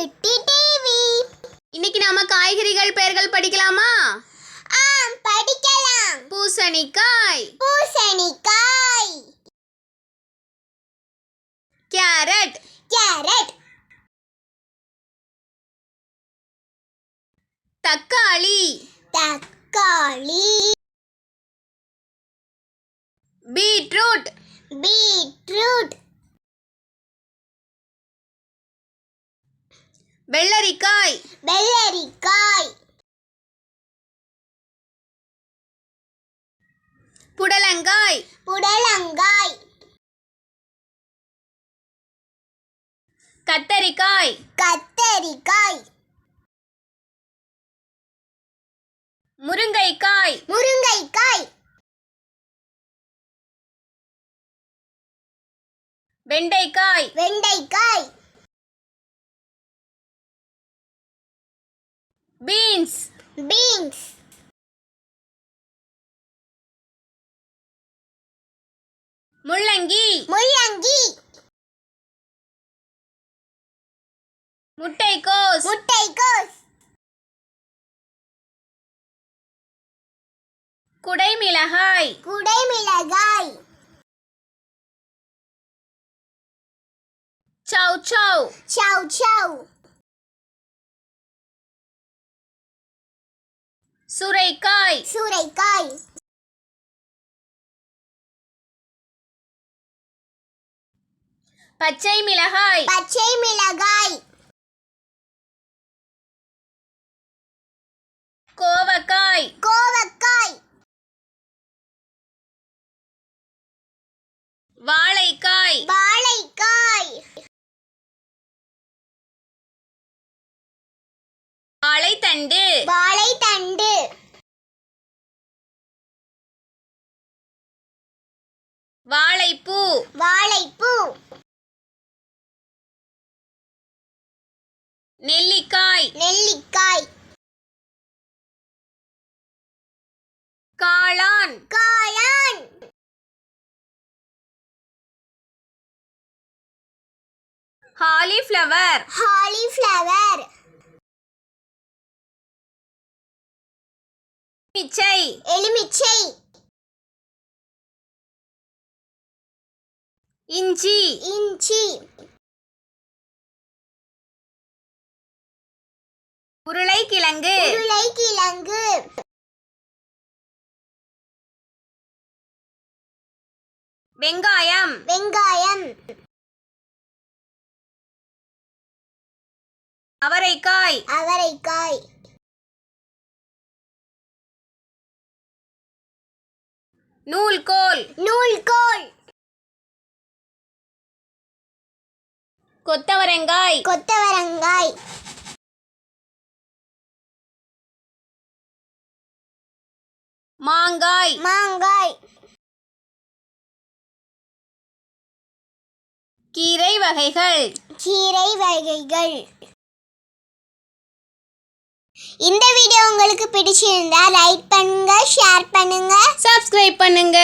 சுட்டி டிவி இன்னைக்கு நாம காய்கறிகள் பெயர்கள் படிக்கலாமா? ஆம் படிக்கலாம். பூசணிக்காய். பூசணிக்காய். கேரட். கேரட். தக்காளி. தக்காளி. பீட்ரூட். வெள்ளரிக்காய். வெள்ளரிக்காய். புடலங்காய். புடலங்காய். கத்தரிக்காய். கத்தரிக்காய். முருங்கைக்காய். முருங்கைக்காய். வெண்டைக்காய். வெண்டைக்காய். பீன்ஸ். பீன்ஸ். முள்ளங்கி. முள்ளங்கி. முட்டைக்கோஸ். முட்டைக்கோஸ். குடைமிளகாய். குடைமிளகாய். சௌ சௌ. சவ் சவ் சுரைக்காய். சூரைக்காய். பச்சை மிளகாய். பச்சை மிளகாய். கோவக்காய். கோவக்காய். வாழைக்காய். வாழைக்காய். வாழைத்தண்டு. வாழைத்தண்டு வாழைப்பூ. வாழைப்பூ. நெல்லிக்காய். நெல்லிக்காய். காளான். காளான். காலிஃப்ளவர் காலிஃப்ளவர் மிச்சை எலுமிச்சை. இஞ்சி. இஞ்சி. உருளைக்கிழங்கு. உருளைக்கிழங்கு. வெங்காயம். வெங்காயம். அவரைக்காய். அவரைக்காய். நூல்கோல். நூல்கோல். கொத்தவரங்காய். கொத்தவரங்காய். மாங்காய். மாங்காய். கீரை வகைகள். கீரை வகைகள். இந்த வீடியோ உங்களுக்கு பிடிச்சிருந்தா லைக் பண்ணுங்க ஷேர் பண்ணுங்க. சப்ஸ்கிரைப் பண்ணுங்க.